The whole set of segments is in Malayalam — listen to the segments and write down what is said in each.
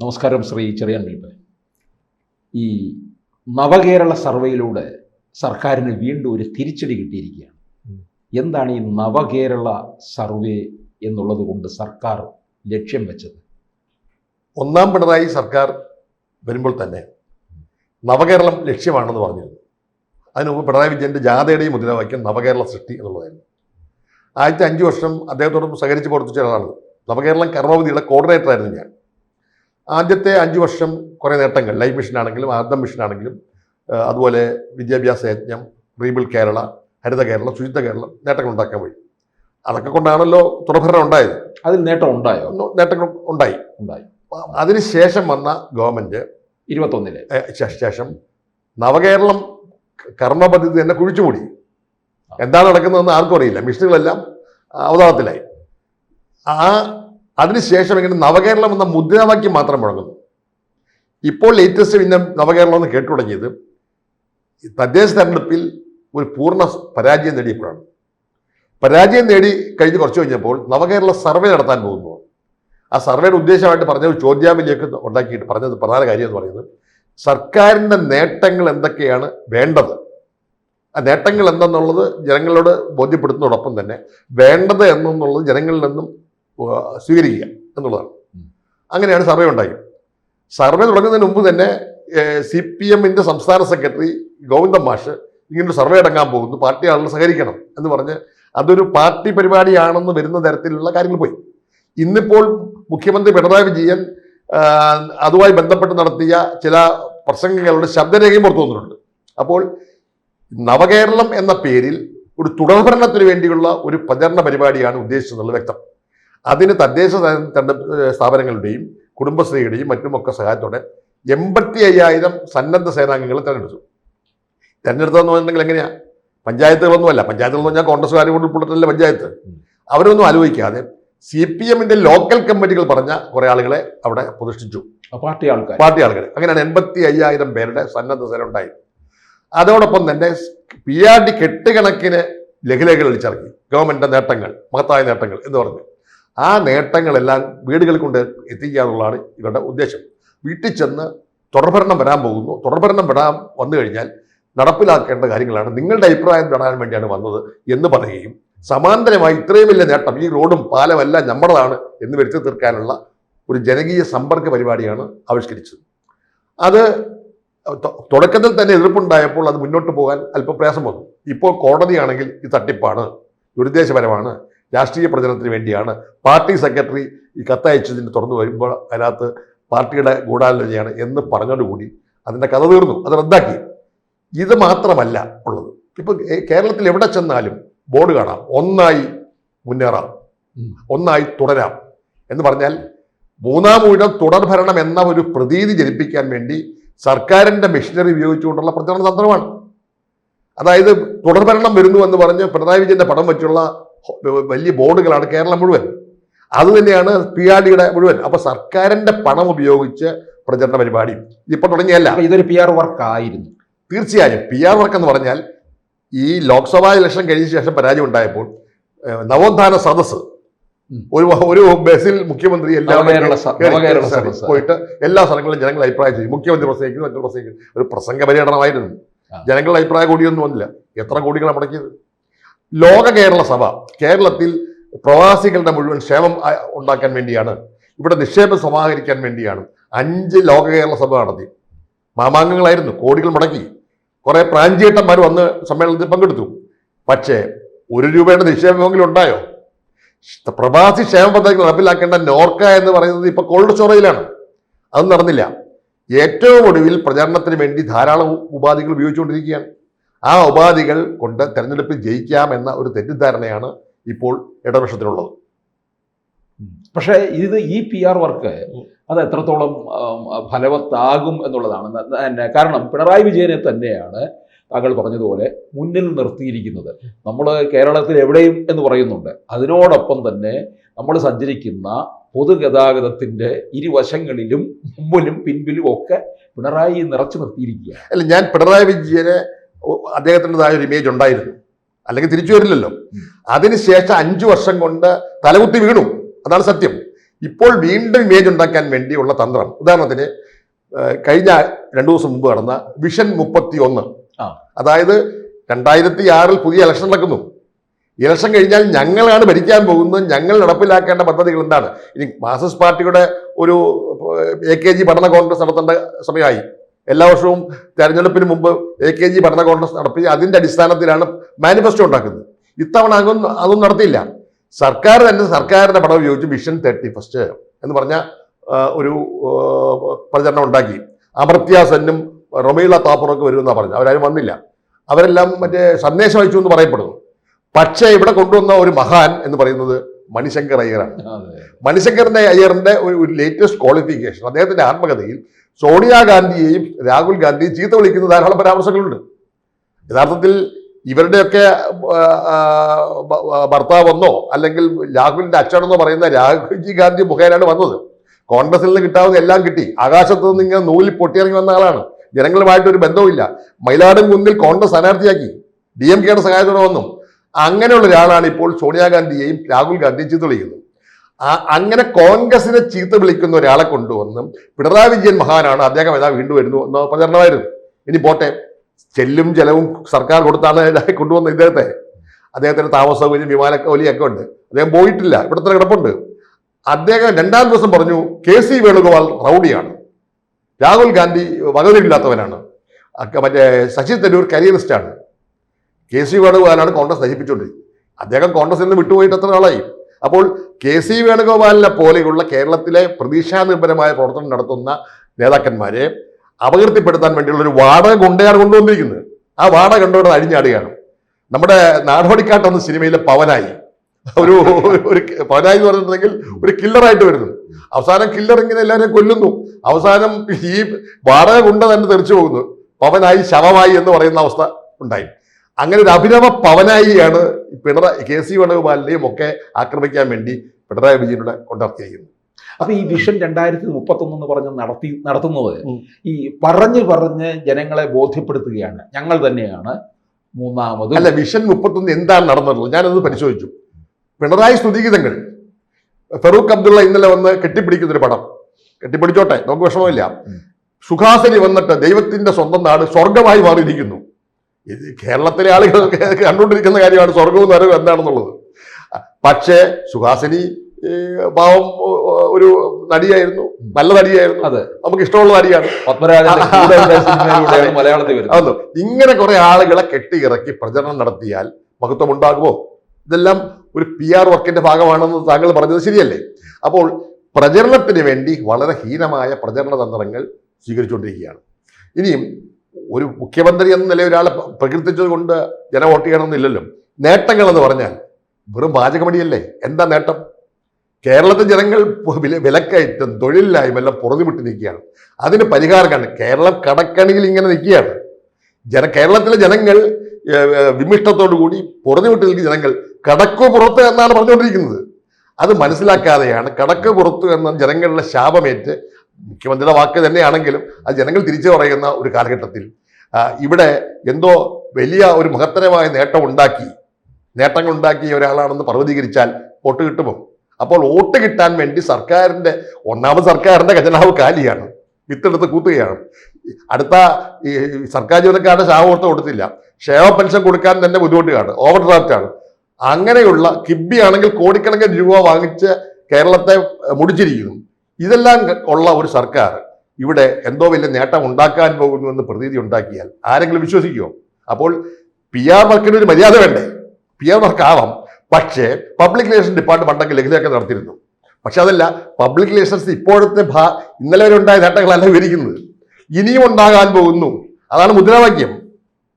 നമസ്കാരം ശ്രീ ചെറിയാൻ വിൽപ്പൻ ഈ നവകേരള സർവേയിലൂടെ സർക്കാരിന് വീണ്ടും ഒരു തിരിച്ചടി കിട്ടിയിരിക്കുകയാണ്. എന്താണ് ഈ നവകേരള സർവേ എന്നുള്ളത് കൊണ്ട് സർക്കാർ ലക്ഷ്യം വെച്ചത്? ഒന്നാം പിണറായി സർക്കാർ വരുമ്പോൾ തന്നെ നവകേരളം ലക്ഷ്യമാണെന്ന് പറഞ്ഞിരുന്നു. അതിനു മുമ്പ് പിണറായി വിജയന്റെ ജാഥയുടെയും മുദ്രാവാക്യം നവകേരള സൃഷ്ടി എന്നുള്ളതായിരുന്നു. ആദ്യത്തെ അഞ്ച് വർഷം അദ്ദേഹത്തോടൊപ്പം സഹകരിച്ച് പ്രവർത്തിച്ച ഒരാളാണ്. നവകേരളം കർമ്മപതിയുടെ കോർഡിനേറ്റർ ആയിരുന്നു ഞാൻ. ആദ്യത്തെ അഞ്ച് വർഷം കുറേ നേട്ടങ്ങൾ. ലൈഫ് മിഷൻ ആണെങ്കിലും ആർദ്രം മിഷൻ ആണെങ്കിലും അതുപോലെ വിദ്യാഭ്യാസ യജ്ഞം റീബിൾ കേരള ഹരിത കേരളം ശുചിത്വ കേരളം നേട്ടങ്ങൾ ഉണ്ടാക്കാൻ വഴി. അതൊക്കെ കൊണ്ടാണല്ലോ തുടർഭരണം ഉണ്ടായത്. അതിൽ നേട്ടം ഉണ്ടായോ? നേട്ടങ്ങൾ ഉണ്ടായി. ഉണ്ടായി. അതിനുശേഷം വന്ന ഗവൺമെന്റ് ഇരുപത്തൊന്നിലെ. ശേഷം നവകേരളം കർമ്മ പദ്ധതി തന്നെ കുഴിച്ചുമൂടി. എന്താണ് നടക്കുന്നതെന്ന് ആർക്കും അറിയില്ല. മിഷനുകളെല്ലാം അവതാളത്തിലായി. ആ അതിനുശേഷം ഇങ്ങനെ നവകേരളം എന്ന മുദ്രാവാക്യം മാത്രം മുഴങ്ങുന്നു. ഇപ്പോൾ ലേറ്റസ്റ്റ് പിന്നെ നവകേരളം എന്ന് കേട്ടു തുടങ്ങിയത് തദ്ദേശ തെരഞ്ഞെടുപ്പിൽ ഒരു പൂർണ പരാജയം നേടിയപ്പോഴാണ്. പരാജയം നേടി കഴിഞ്ഞ് കുറച്ച് കഴിഞ്ഞപ്പോൾ നവകേരള സർവേ നടത്താൻ പോകുന്നു. ആ സർവേയുടെ ഉദ്ദേശമായിട്ട് പറഞ്ഞ ഒരു ചോദ്യാവലിയൊക്കെ ഉണ്ടാക്കിയിട്ട് പറഞ്ഞത് പ്രധാന കാര്യം എന്ന് പറയുന്നത് സർക്കാരിന്റെ നേട്ടങ്ങൾ എന്തൊക്കെയാണ് വേണ്ടത്? ആ നേട്ടങ്ങൾ എന്തെന്നുള്ളത് ജനങ്ങളോട് ബോധ്യപ്പെടുത്തുന്നതോടൊപ്പം തന്നെ വേണ്ടത് എന്നുള്ളത് ജനങ്ങളിൽ നിന്നും സ്വീകരിക്കുക എന്നുള്ളതാണ്. അങ്ങനെയാണ് സർവേ ഉണ്ടായത് സർവേ തുടങ്ങുന്നതിന് മുമ്പ് തന്നെ സി പി എമ്മിന്റെ സംസ്ഥാന സെക്രട്ടറി ഗോവിന്ദൻ മാഷ് ഇങ്ങനൊരു സർവേ അടങ്ങാൻ പോകുന്നു. പാർട്ടി ആളുകൾ സഹകരിക്കണം എന്ന് പറഞ്ഞ് അതൊരു പാർട്ടി പരിപാടിയാണെന്ന് വരുന്ന തരത്തിലുള്ള കാര്യങ്ങൾ പോയി. ഇന്നിപ്പോൾ മുഖ്യമന്ത്രി പിണറായി വിജയൻ അതുമായി ബന്ധപ്പെട്ട് നടത്തിയ ചില പ്രസംഗങ്ങളുടെ ശബ്ദരേഖയും പുറത്തു വന്നിട്ടുണ്ട്. അപ്പോൾ നവകേരളം എന്ന പേരിൽ ഒരു തുടർഭരണത്തിന് വേണ്ടിയുള്ള ഒരു പ്രചരണ പരിപാടിയാണ് ഉദ്ദേശിച്ചതെന്നുള്ളത് വ്യക്തം. അതിന് തദ്ദേശ സ്ഥാപനങ്ങളുടെയും കുടുംബശ്രീയുടെയും മറ്റുമൊക്കെ സഹായത്തോടെ എൺപത്തി അയ്യായിരം സന്നദ്ധ സേനാംഗങ്ങളെ തെരഞ്ഞെടുത്തു. തെരഞ്ഞെടുത്തതെന്ന് പറഞ്ഞിട്ടുണ്ടെങ്കിൽ എങ്ങനെയാണ് പഞ്ചായത്തുകളൊന്നുമല്ല. പഞ്ചായത്തുകൾ എന്ന് പറഞ്ഞാൽ കോൺഗ്രസ്സുകാരും കൊണ്ട് ഉൾപ്പെട്ടിട്ടുള്ള പഞ്ചായത്ത്? അവരൊന്നും ആലോചിക്കാതെ സി പി എമ്മിന്റെ ലോക്കൽ കമ്മിറ്റികൾ പറഞ്ഞ കുറെ ആളുകളെ അവിടെ പ്രതിഷ്ഠിച്ചു. പാർട്ടി ആൾക്കാർ പാർട്ടി ആളുകൾ അങ്ങനെയാണ് എൺപത്തി അയ്യായിരം പേരുടെ സന്നദ്ധ സേന ഉണ്ടായി അതോടൊപ്പം തന്നെ പി ആർ ഡി കെട്ടുകണക്കിന് ലഘുലേഖകൾ അടിച്ചിറക്കി ഗവൺമെന്റിന്റെ നേട്ടങ്ങൾ മഹത്തായ നേട്ടങ്ങൾ എന്ന് പറഞ്ഞു. ആ നേട്ടങ്ങളെല്ലാം വീടുകളിൽ കൊണ്ട് എത്തിക്കുക എന്നുള്ളതാണ് ഇവരുടെ ഉദ്ദേശം. വീട്ടിൽ ചെന്ന് തുടർഭരണം വരാൻ പോകുന്നു. തുടർഭരണം വരാൻ വന്നു കഴിഞ്ഞാൽ നടപ്പിലാക്കേണ്ട കാര്യങ്ങളാണ്. നിങ്ങളുടെ അഭിപ്രായം തേടാൻ വേണ്ടിയാണ് വന്നത് എന്ന് പറയുകയും സമാന്തരമായി ഇത്രയും വലിയ നേട്ടം ഈ റോഡും പാലം എല്ലാം നമ്മുടേതാണ് എന്ന് വരുത്തി തീർക്കാനുള്ള ഒരു ജനകീയ സമ്പർക്ക പരിപാടിയാണ് ആവിഷ്കരിച്ചത്. അത് തുടക്കത്തിൽ തന്നെ എതിർപ്പുണ്ടായപ്പോൾ അത് മുന്നോട്ട് പോകാൻ അല്പം പ്രയാസം വന്നു. ഇപ്പോൾ കോടതിയാണെങ്കിൽ ഇത് തട്ടിപ്പാണ് ദുരുദ്ദേശപരമാണ്. രാഷ്ട്രീയ പ്രചരണത്തിന് വേണ്ടിയാണ്. പാർട്ടി സെക്രട്ടറി ഈ കത്തയച്ചതിന് തുറന്നു വരുമ്പോൾ അതിനകത്ത് പാർട്ടിയുടെ ഗൂഢാലോചനയാണ് എന്ന് പറഞ്ഞോടുകൂടി അതിന്റെ കഥ തീർന്നു. അത് റദ്ദാക്കി. ഇത് മാത്രമല്ല ഉള്ളത്. ഇപ്പൊ കേരളത്തിൽ എവിടെ ചെന്നാലും ബോർഡ് കാണാം. ഒന്നായി മുന്നേറാം. ഒന്നായി തുടരാം. എന്ന് പറഞ്ഞാൽ മൂന്നാം ഊഴം തുടർഭരണം എന്ന ഒരു പ്രതീതി ജനിപ്പിക്കാൻ വേണ്ടി സർക്കാരിന്റെ മെഷീനറി ഉപയോഗിച്ചുകൊണ്ടുള്ള പ്രചരണ തന്ത്രമാണ്. അതായത് തുടർഭരണം വരുന്നു എന്ന് പറഞ്ഞ് പിണറായി വിജയന്റെ പടം വെച്ചുള്ള വലിയ ബോർഡുകളാണ് കേരളം മുഴുവൻ. അത് തന്നെയാണ് പി ആർ ഡിയുടെ മുഴുവൻ. അപ്പൊ സർക്കാരിന്റെ പണം ഉപയോഗിച്ച് പ്രചരണ പരിപാടി. ഇപ്പൊ തുടങ്ങിയല്ല. ഇതൊരു പി ആർ വർക്ക് ആയിരുന്നു. തീർച്ചയായും പി ആർ വർക്ക് എന്ന് പറഞ്ഞാൽ ഈ ലോക്സഭാ ഇലക്ഷൻ കഴിഞ്ഞ ശേഷം പരാജയം ഉണ്ടായപ്പോൾ നവോത്ഥാന സദസ്സ്. ഒരു ഒരു ബസ്സിൽ മുഖ്യമന്ത്രി സദസ്സ്. പോയിട്ട് എല്ലാ സ്ഥലങ്ങളിലും ജനങ്ങൾ അഭിപ്രായം ചെയ്യും മുഖ്യമന്ത്രി പ്രസംഗിക്കുന്നു മറ്റു പ്രസംഗിക്കുന്നു. ഒരു പ്രസംഗ പര്യടനമായിരുന്നു. ജനങ്ങളുടെ അഭിപ്രായ കൂടിയൊന്നും വന്നില്ല. എത്ര കോടികളാണ് മുടക്കിയത്? ലോക കേരള സഭ കേരളത്തിൽ പ്രവാസികളുടെ മുഴുവൻ ക്ഷേമം ഉണ്ടാക്കാൻ വേണ്ടിയാണ്. ഇവിടെ നിക്ഷേപം സമാഹരിക്കാൻ വേണ്ടിയാണ്. അഞ്ച് ലോക കേരള സഭ നടത്തി. മാമാങ്കങ്ങളായിരുന്നു കോടികൾ മുടക്കി. കുറെ പ്രാഞ്ചിയേട്ടന്മാർ വന്ന് സമ്മേളനത്തിൽ പങ്കെടുത്തു. പക്ഷേ ഒരു രൂപയുടെ നിക്ഷേപമെങ്കിലും ഉണ്ടായോ? പ്രവാസി ക്ഷേമ പദ്ധതികൾ നടപ്പിലാക്കേണ്ട നോർക്ക എന്ന് പറയുന്നത് ഇപ്പൊ കോൾഡ് സ്റ്റോറേജിലാണ്. അത് നടന്നില്ല. ഏറ്റവും ഒടുവിൽ പ്രചാരണത്തിന് വേണ്ടി ധാരാളം ഉപാധികൾ ഉപയോഗിച്ചുകൊണ്ടിരിക്കുകയാണ്. ആ ഉപാധികൾ കൊണ്ട് തെരഞ്ഞെടുപ്പിൽ ജയിക്കാം എന്ന ഒരു തെറ്റിദ്ധാരണയാണ് ഇപ്പോൾ ഇടതുപക്ഷത്തിനുള്ളത്. പക്ഷേ ഇത് ഈ പി ആർ വർക്ക്. അത് എത്രത്തോളം ഫലവത്താകും എന്നുള്ളതാണ്. കാരണം പിണറായി വിജയനെ തന്നെയാണ് താങ്കൾ പറഞ്ഞതുപോലെ മുന്നിൽ നിർത്തിയിരിക്കുന്നത്. നമ്മൾ കേരളത്തിൽ എവിടെയും എന്ന് പറയുന്നുണ്ട്. അതിനോടൊപ്പം തന്നെ നമ്മൾ സഞ്ചരിക്കുന്ന പൊതുഗതാഗതത്തിന്റെ ഇരുവശങ്ങളിലും മുമ്പിലും പിൻപിലും ഒക്കെ പിണറായി നിറച്ചു നിർത്തിയിരിക്കുക അല്ല ഞാൻ പിണറായി വിജയന് അദ്ദേഹത്തിന്റെതായ ഒരു ഇമേജ് ഉണ്ടായിരുന്നു. അല്ലെങ്കിൽ തിരിച്ചു വരില്ലല്ലോ. അതിനുശേഷം അഞ്ചു വർഷം കൊണ്ട് തലകുത്തി വീണു. അതാണ് സത്യം. ഇപ്പോൾ വീണ്ടും ഇമേജ് ഉണ്ടാക്കാൻ വേണ്ടിയുള്ള തന്ത്രം. ഉദാഹരണത്തിന് കഴിഞ്ഞ രണ്ടു ദിവസം മുമ്പ് നടന്ന വിഷൻ മുപ്പത്തി ഒന്ന്. അതായത് രണ്ടായിരത്തി ആറിൽ പുതിയ ഇലക്ഷൻ നടക്കുന്നു. ഇലക്ഷൻ കഴിഞ്ഞാൽ ഞങ്ങളാണ് ഭരിക്കാൻ പോകുന്നത്. ഞങ്ങൾ നടപ്പിലാക്കേണ്ട പദ്ധതികൾ എന്താണ്? ഇനി മാർക്സിസ്റ്റ് പാർട്ടിയുടെ ഒരു എ കെ ജി പഠന കോൺഗ്രസ് നടത്തേണ്ട സമയമായി. എല്ലാ വർഷവും തെരഞ്ഞെടുപ്പിന് മുമ്പ് എ കെ ജി ഭരണ കോൺഗ്രസ് നടത്തി അതിന്റെ അടിസ്ഥാനത്തിലാണ് മാനിഫെസ്റ്റോ ഉണ്ടാക്കുന്നത്. ഇത്തവണ അതൊന്നും അതൊന്നും നടത്തിയില്ല. സർക്കാർ തന്നെ സർക്കാരിന്റെ പടം ഉപയോഗിച്ച് വിഷൻ തേർട്ടി ഫസ്റ്റ് എന്ന് പറഞ്ഞ ഒരു പ്രചരണം ഉണ്ടാക്കി. അമർത്യ സെന്നും റൊമീള താപ്പറൊക്കെ വരുമെന്നാണ് പറഞ്ഞത്. അവരാരും വന്നില്ല. അവരെല്ലാം മറ്റേ സന്ദേശം അയച്ചു എന്ന് പറയപ്പെടുന്നു. പക്ഷേ ഇവിടെ കൊണ്ടുവന്ന ഒരു മഹാൻ എന്ന് പറയുന്നത് മണിശങ്കർ അയ്യറാണ് മണിശങ്കറിന്റെ അയ്യറിന്റെ ഒരു ലേറ്റസ്റ്റ് ക്വാളിഫിക്കേഷൻ അദ്ദേഹത്തിന്റെ ആത്മകഥയിൽ സോണിയാഗാന്ധിയെയും രാഹുൽ ഗാന്ധിയും ചീത്ത വിളിക്കുന്ന ധാരാളം പരാമർശങ്ങളുണ്ട്. യഥാർത്ഥത്തിൽ ഇവരുടെയൊക്കെ ഭർത്താവെന്നോ അല്ലെങ്കിൽ രാഹുലിന്റെ അച്ഛനെന്നോ പറയുന്ന രാഹുൽജി ഗാന്ധി മുഖേനയാണ് വന്നത്. കോൺഗ്രസിൽ നിന്ന് കിട്ടാവുന്ന എല്ലാം കിട്ടി. ആകാശത്ത് നിന്ന് ഇങ്ങനെ നൂലിൽ പൊട്ടിയിറങ്ങി വന്ന ആളാണ്. ജനങ്ങളുമായിട്ട് ഒരു ബന്ധവുമില്ല. മയിലാടും കുന്നിൽ കോൺഗ്രസ് സ്ഥാനാർത്ഥിയാക്കി. ഡി എം കെയുടെ സഹായത്തോടെ വന്നു. അങ്ങനെയുള്ള ഒരാളാണ് ഇപ്പോൾ സോണിയാഗാന്ധിയെയും രാഹുൽ ഗാന്ധിയും ചീത്ത അങ്ങനെ കോൺഗ്രസിനെ ചീത്ത വിളിക്കുന്ന ഒരാളെ കൊണ്ടുവന്ന് പിണറായി വിജയൻ മഹാനാണ് അദ്ദേഹം ഏതാ വീണ്ടും വരുന്നു എന്ന പ്രചരണമായിരുന്നു ഇനി പോട്ടെ ചെല്ലും ജലവും സർക്കാർ കൊടുത്താണ് കൊണ്ടുവന്ന ഇദ്ദേഹത്തെ. അദ്ദേഹത്തിന്റെ താമസ സൗകര്യം വിമാനക്കോലിയൊക്കെ ഉണ്ട്. അദ്ദേഹം പോയിട്ടില്ല ഇവിടെ തന്നെ കിടപ്പുണ്ട്. അദ്ദേഹം രണ്ടാം ദിവസം പറഞ്ഞു കെ സി വേണുഗോപാൽ റൗഡിയാണ്. രാഹുൽ ഗാന്ധി വകതിരില്ലാത്തവനാണ് മറ്റേ ശശി തരൂർ കരിയറിസ്റ്റാണ്. കെ സി വേണുഗോപാലാണ് കോൺഗ്രസ് നശിപ്പിച്ചുകൊണ്ടിരിക്കുന്നത് അദ്ദേഹം കോൺഗ്രസ് നിന്ന് വിട്ടുപോയിട്ട് എത്ര നാളായി? അപ്പോൾ കെ സി വേണുഗോപാലിനെ പോലെയുള്ള കേരളത്തിലെ പ്രതീക്ഷാനിർഭരമായ പ്രവർത്തനം നടത്തുന്ന നേതാക്കന്മാരെ അപകീർത്തിപ്പെടുത്താൻ വേണ്ടിയുള്ള ഒരു വാടക കൊണ്ടയാണ് കൊണ്ടുവന്നിരിക്കുന്നത്. ആ വാട കണ്ടുകൊണ്ട് അഴിഞ്ഞാടുകയാണ്. നമ്മുടെ നാടോടിക്കാട്ട് എന്ന സിനിമയിലെ പവനായി. ഒരു ഒരു പവനായി എന്ന് പറഞ്ഞിട്ടുണ്ടെങ്കിൽ ഒരു കില്ലറായിട്ട് വരുന്നു. അവസാനം കില്ലർ ഇങ്ങനെ എല്ലാവരെയും കൊല്ലുന്നു. അവസാനം ഈ വാടക കൊണ്ട് തന്നെ തെറിച്ചു പോകുന്നു. പവനായി ശവമായി എന്ന് പറയുന്ന അവസ്ഥ ഉണ്ടായി. അങ്ങനെ ഒരു അഭിനവ പവനായിയാണ് പിണറായി കെ സി വേണുഗോപാലിനെയും ഒക്കെ ആക്രമിക്കാൻ വേണ്ടി പിണറായി വിജയനോട് കൊണ്ടിറക്കിയിരിക്കുന്നത് അപ്പൊ ഈ വിഷൻ രണ്ടായിരത്തി മുപ്പത്തൊന്ന് എന്ന് പറഞ്ഞ് നടത്തി നടത്തുന്നത് ഈ പറഞ്ഞ് പറഞ്ഞ് ജനങ്ങളെ ബോധ്യപ്പെടുത്തുകയാണ്. ഞങ്ങൾ തന്നെയാണ് മൂന്നാമത്. അല്ല വിഷൻ മുപ്പത്തൊന്ന് എന്താണ് നടന്നിട്ടുള്ളത്? ഞാനത് പരിശോധിച്ചു. പിണറായി സ്തുതിഗീതങ്ങൾ. ഫറൂഖ് അബ്ദുള്ള ഇന്നലെ വന്ന് കെട്ടിപ്പിടിക്കുന്ന ഒരു പടം. കെട്ടിപ്പിടിച്ചോട്ടെ നമുക്ക് വിഷമമില്ല. സുഖാസരി വന്നിട്ട് ദൈവത്തിന്റെ സ്വന്തം നാട് സ്വർഗമായി മാറിയിരിക്കുന്നു. ഇത് കേരളത്തിലെ ആളുകൾ കണ്ടുകൊണ്ടിരിക്കുന്ന കാര്യമാണ് സ്വർഗവും നരവും എന്താണെന്നുള്ളത് പക്ഷേ സുഹാസിനി ഭാവം പാവം ഒരു നടിയായിരുന്നു നല്ല നടിയായിരുന്നു അതെ നമുക്ക് ഇഷ്ടമുള്ള നടിയാണ് മലയാളത്തിൽ വരുന്നത് ഇങ്ങനെ കുറെ ആളുകളെ കെട്ടിയിറക്കി പ്രചരണം നടത്തിയാൽ മഹത്വം ഉണ്ടാകുമോ ഇതെല്ലാം ഒരു പി ആർ വർക്കിന്റെ ഭാഗമാണെന്ന് താങ്കൾ പറഞ്ഞത് ശരിയല്ലേ അപ്പോൾ പ്രചരണത്തിന് വേണ്ടി വളരെ ഹീനമായ പ്രചരണ തന്ത്രങ്ങൾ സ്വീകരിച്ചുകൊണ്ടിരിക്കുകയാണ് ഇനിയും ഒരു മുഖ്യമന്ത്രി എന്ന നിലയിൽ ഒരാളെ പ്രകീർത്തിച്ചത് കൊണ്ട് ജനം വോട്ട് ചെയ്യണമെന്നില്ലല്ലോ. നേട്ടങ്ങൾ എന്ന് പറഞ്ഞാൽ വെറും പാചകമടിയല്ലേ? എന്താ നേട്ടം? കേരളത്തിലെ ജനങ്ങൾ വില വിലക്കയറ്റം തൊഴിലില്ലായ്മ എല്ലാം പുറത്തുവിട്ട് നിൽക്കുകയാണ്. അതിന് പരിഹാരം കണ്ട് കേരളം കടക്കണിയിൽ ഇങ്ങനെ നിൽക്കുകയാണ്. ജന കേരളത്തിലെ ജനങ്ങൾ ഏഹ്, ഏഹ്, വിമിഷ്ടത്തോടു കൂടി പുറത്തുവിട്ട് നിൽക്കുന്ന ജനങ്ങൾ കടക്കു പുറത്ത് എന്നാണ് പറഞ്ഞുകൊണ്ടിരിക്കുന്നത്. അത് മനസ്സിലാക്കാതെയാണ് കടക്ക് പുറത്തു എന്ന ജനങ്ങളുടെ ശാപമേറ്റ് മുഖ്യമന്ത്രിയുടെ വാക്ക് തന്നെയാണെങ്കിലും അത് ജനങ്ങൾ തിരിച്ചു പറയുന്ന ഒരു കാലഘട്ടത്തിൽ ഇവിടെ എന്തോ വലിയ ഒരു മഹത്തരമായ നേട്ടം ഉണ്ടാക്കി നേട്ടങ്ങൾ ഉണ്ടാക്കിയ ഒരാളാണെന്ന് പർവതീകരിച്ചാൽ വോട്ട് കിട്ടുമോ? അപ്പോൾ വോട്ട് കിട്ടാൻ വേണ്ടി സർക്കാരിന്റെ ഒന്നാമത് സർക്കാരിന്റെ ഖജനാവ് കാലിയാണ് വിത്തെടുത്ത് കൂത്തുകയാണ്. അടുത്ത ഈ സർക്കാർ ജീവനക്കാരുടെ ശാപമോർത്ത് കൊടുത്തില്ല. ക്ഷേമ പെൻഷൻ കൊടുക്കാൻ തന്നെ ബുദ്ധിമുട്ടുകയാണ് ഓവർ ഡ്രാഫ്റ്റ് ആണ് അങ്ങനെയുള്ള കിബി ആണെങ്കിൽ കോടിക്കണക്കിന് രൂപ വാങ്ങിച്ച് കേരളത്തെ മുടിച്ചിരിക്കുന്നു. ഇതെല്ലാം ഉള്ള ഒരു സർക്കാർ ഇവിടെ എന്തോ വലിയ നേട്ടം ഉണ്ടാക്കാൻ പോകുന്നു എന്ന് പ്രതീതി ഉണ്ടാക്കിയാൽ ആരെങ്കിലും വിശ്വസിക്കുമോ അപ്പോൾ പി ആർ വർക്കിന് ഒരു മര്യാദ വേണ്ടേ? പി ആർ വർക്ക് ആവാം. പക്ഷേ പബ്ലിക് റിലേഷൻ ഡിപ്പാർട്ട്മെന്റ് പണ്ടൊക്കെ ലഘുലേഖ നടത്തിയിരുന്നു? പക്ഷെ അതല്ല പബ്ലിക് റിലേഷൻസ് ഇപ്പോഴത്തെ ഭാ ഇന്നലെ വരെ ഉണ്ടായ നേട്ടങ്ങളല്ല വിവരിക്കുന്നത്. ഇനിയും ഉണ്ടാകാൻ പോകുന്നു. അതാണ് മുദ്രാവാക്യം.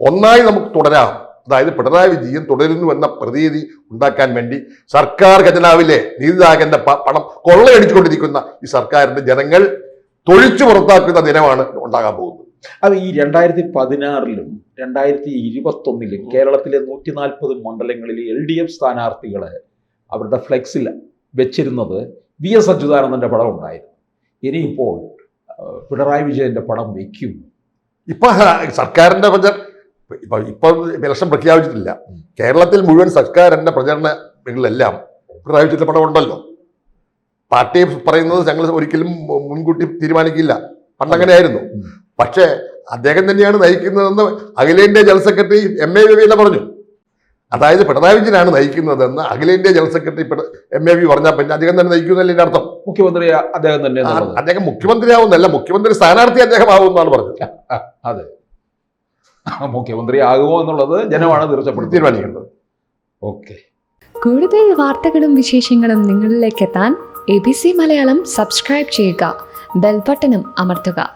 ഒന്നായി നമുക്ക് തുടരാം. അതായത് പിണറായി വിജയൻ തുടരുന്നു എന്ന പ്രതീതി ഉണ്ടാക്കാൻ വേണ്ടി സർക്കാർ ഖജനാവിലെ നീതിദായകന്റെ പണം കൊള്ളയടിച്ചുകൊണ്ടിരിക്കുന്ന ഈ സർക്കാരിന്റെ ജനങ്ങൾ തൊഴിച്ചു പുറത്താക്കുന്ന ദിനമാണ് ഉണ്ടാകാൻ പോകുന്നത്. അത് ഈ രണ്ടായിരത്തി പതിനാറിലും രണ്ടായിരത്തി ഇരുപത്തി ഒന്നിലും കേരളത്തിലെ നൂറ്റി നാൽപ്പത് മണ്ഡലങ്ങളിൽ എൽ ഡി എഫ് സ്ഥാനാർത്ഥികളെ അവരുടെ ഫ്ലെക്സിൽ വെച്ചിരുന്നത് വി എസ് അച്യുതാനന്ദന്റെ പടം ഉണ്ടായിരുന്നു. ഇനിയിപ്പോൾ പിണറായി വിജയന്റെ പടം വയ്ക്കും. ഇപ്പൊ സർക്കാരിന്റെ ഇപ്പൊ ഇപ്പൊ ഇലക്ഷൻ പ്രഖ്യാപിച്ചിട്ടില്ല. കേരളത്തിൽ മുഴുവൻ സർക്കാരിന്റെ പ്രചരണങ്ങളിലെല്ലാം പിണറായി വിജയന്റെ പടം ഉണ്ടല്ലോ. പാർട്ടി പറയുന്നത് ഞങ്ങൾ ഒരിക്കലും മുൻകൂട്ടി തീരുമാനിക്കില്ല. പണ്ടങ്ങനെയായിരുന്നു ആയിരുന്നു പക്ഷേ അദ്ദേഹം തന്നെയാണ് നയിക്കുന്നതെന്ന് അഖിലേന്ത്യാ general secretary M A V തന്നെ പറഞ്ഞു. അതായത് പിണറായി വിജയനാണ് നയിക്കുന്നതെന്ന് അഖിലേന്ത്യാ general secretary M A V പറഞ്ഞാൽ പിന്നെ അദ്ദേഹം തന്നെ നയിക്കുന്നതല്ലേ ഇതിന്റെ അർത്ഥം? മുഖ്യമന്ത്രി അദ്ദേഹം തന്നെ അദ്ദേഹം മുഖ്യമന്ത്രി അദ്ദേഹം മുഖ്യമന്ത്രിയാവുന്നല്ല മുഖ്യമന്ത്രി സ്ഥാനാർത്ഥി അദ്ദേഹം ആവുമെന്നാണ് പറഞ്ഞത് അതെ. മുഖ്യമന്ത്രി ആകുമോ എന്നുള്ളത് ജനമാണ് തീർച്ചപ്പെടുത്തി തീരുമാനിക്കേണ്ടത്. ഓക്കെ. കൂടുതൽ വാർത്തകളും വിശേഷങ്ങളും നിങ്ങളിലേക്ക് എത്താൻ A B C Malayalam subscribe ചെയ്യുക. ബെൽബട്ടനും അമർത്തുക.